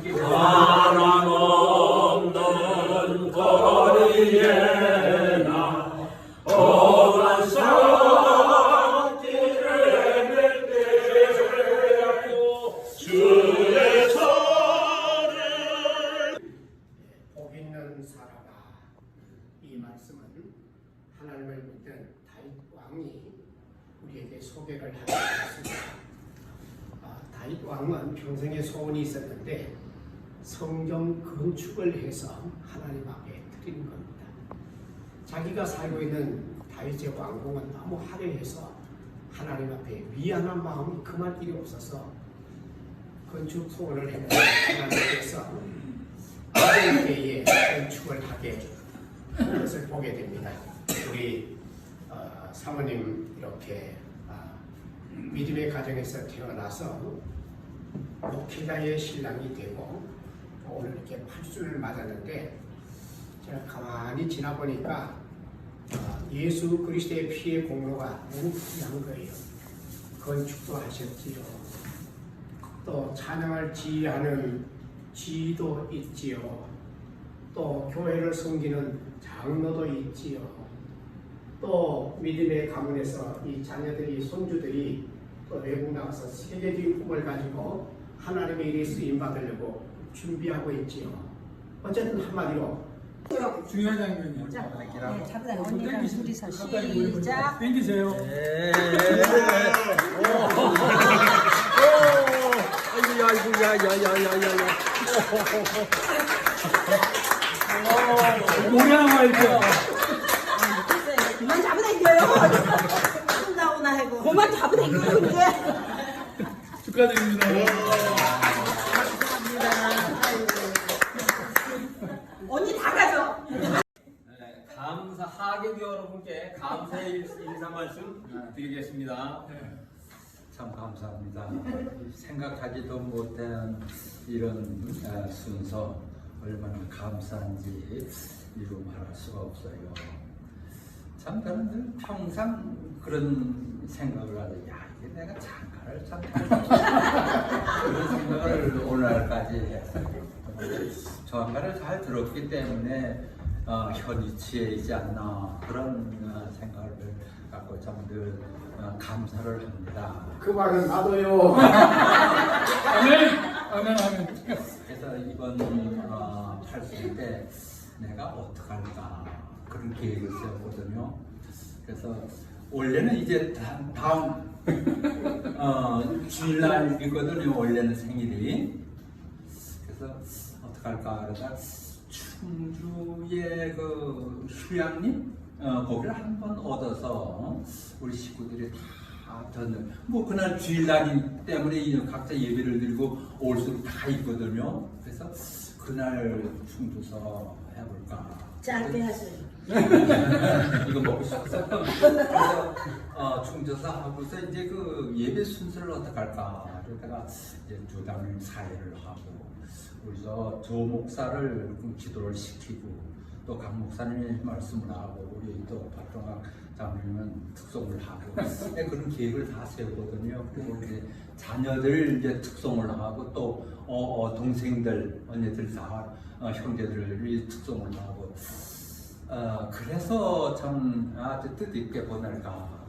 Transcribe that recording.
사랑 없는 거리에나 험한 산길에 맺고 주의 손을 복 있는 사람아 이 말씀은 하나님을 믿는 다윗 왕이 우리에게 소개를 하고 있습니다. 아, 다윗 왕은 평생에 소원이 있었는데 성경 건축을 해서 하나님 앞에 드리는 겁니다. 자기가 살고 있는 다윗의 왕궁은 너무 화려해서 하나님 앞에 미안한 마음이 그만 길이 없어서 건축 소원을 했는데 하나님께서 때에 건축을 하게 하는 것을 보게 됩니다. 우리 어, 사모님 이렇게 아, 믿음의 가정에서 태어나서 목회자의 신랑이 되고 오늘 이렇게 팔순을 맞았는데 제가 가만히 지나보니까 어, 예수 그리스도의 피의 공로가 너무 귀한 거예요. 건축도 하셨지요. 또 찬양을 지휘하는 지도 있지요. 또 교회를 섬기는 장로도 있지요. 또 믿음의 가문에서 이 자녀들이 손주들이 또 외국 나가서 세계적인 꿈을 가지고 하나님의 일에 쓰임 받으려고 준비하고 있지요. 어쨌든 한마디로 중요한 장면이에요. 자, 아, 네, 잡으세요. 언니랑 땡기시- 둘이서 가까이 모이고 시작. 땡기세요. 아이고 아이고 야야야야야야 노래하면 이렇게. 됐어요. 그만 잡아당겨요. 그만 잡아당겨요, 이제. 축하드립니다. 언니 다 가져. 네, 감사 하객 여러분께 감사의 인사 말씀 드리겠습니다. 참 감사합니다. 생각하지도 못한 이런 어, 순서 얼마나 감사한지 이루 말할 수가 없어요. 참 저는 늘 평상 그런 생각을 하죠. 야 이게 내가 장가를 참 그런 생각을 오늘까지 했어요. 장가를 잘 들었기 때문에 어, 현이치에 있지 않나 그런 어, 생각을 갖고 참늘 어, 감사를 합니다. 그 말은 나도요. 아멘. 아멘. 아멘. 그래서 이번 어, 8세 때 내가 어떡할까 그런 계획을 세웠거든요. 그래서 원래는 이제 다, 다음 어, 주일날이거든요. 원래는 생일이. 그래서 어떡할까 그러다 충주의 그 휴양림 어, 거기를 한번 얻어서 우리 식구들이 다 듣는 뭐 그날 주일날이 때문에 이 각자 예배를 드리고 올 수도 다 있거든요. 그래서 그날 충주서 해볼까. 짧게 하세요. 이거 먹고 싶어서 그래서 어, 충주서 하고서 이제 그 예배 순서를 어떻게 할까 그러다가 이제 조장님 사회를 하고 우리서 조 목사를 그 기도를 시키고 또 강 목사님이 말씀을 하고 우리 또 박종학 장로님은 특송을 하고 네, 그런 계획을 다 세우거든요. 그리고 이제 자녀들 이제 특송을 하고 또 어, 어, 동생들 언니들 다 어, 형제들이 특송을 하고 어, 그래서 참 아주 뜻 있게 보낼까